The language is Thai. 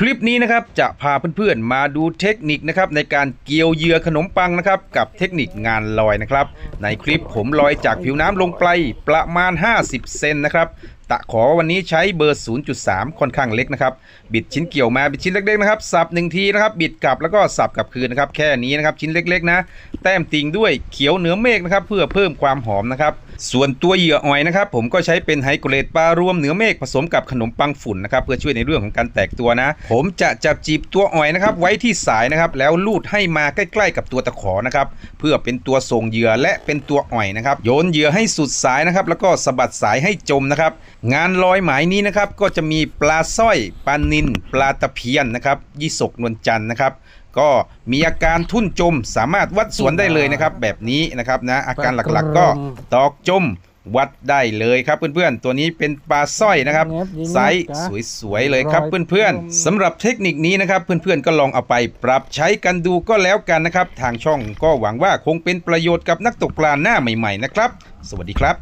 คลิปนี้นะครับจะพาเพื่อนๆมาดูเทคนิคนะครับในการเกี่ยวเหยื่อขนมปังนะครับกับเทคนิคงานลอยนะครับ ในคลิปผมลอยจากผิวน้ำลงไปประมาณ 50 เซนนะครับตะขอวันนี้ใช้เบอร์ 0.3 ค่อนข้างเล็กนะครับ บิดชิ้นเกี่ยวมาบิดชิ้นเล็กๆนะครับ สับหนึ่งทีนะครับ บิดกลับแล้วก็สับกลับคืนนะครับ แค่นี้นะครับ ชิ้นเล็กๆนะ แต้มติ่งด้วยเขียวเหนือเมฆนะครับ เพื่อเพิ่มความหอมนะครับ ส่วนตัวเหยื่ออ้อยนะครับ ผมก็ใช้เป็นไฮโกรเลตปลารวมเหนือเมฆผสมกับขนมปังฝุ่นนะครับ เพื่อช่วยในเรื่องของการแตกตัวนะ ผมจะจับจีบตัวอ้อยนะครับ ไว้ที่สายนะครับ แล้วลูดให้มาใกล้ ๆ กับตัวตะขอนะครับ เพื่อเป็นตัวส่งเหยื่อและเป็นตัวอ่อยนะครับ โยนเหยื่อให้สุดสายนะครับ แล้วก็สะบัดสายให้จมนะครับงานลอยหมายนี้นะครับก็จะมีปลาสร้อยปลานินปลาตะเพียนนะครับยี่สกนวลจันทร์นะครับ ก็มีอาการทุ่นจมสามารถวัดสวนได้เลยนะครับ แบบนี้นะครับนะอาการหลักๆก็ตอกจมวัดได้เลยครับเพื่อนๆ ตัวนี้เป็นปลาสร้อยนะครับไซส์สวยๆเลยครับเพื่อนๆสำหรับเทคนิคนี้นะครับเพื่อนๆก็ลองเอาไปปรับใช้กันดูก็แล้วกันนะครับ ทางช่องก็หวังว่าคงเป็นประโยชน์กับนักตกปลาหน้าใหม่ๆนะครับ สวัสดีครับ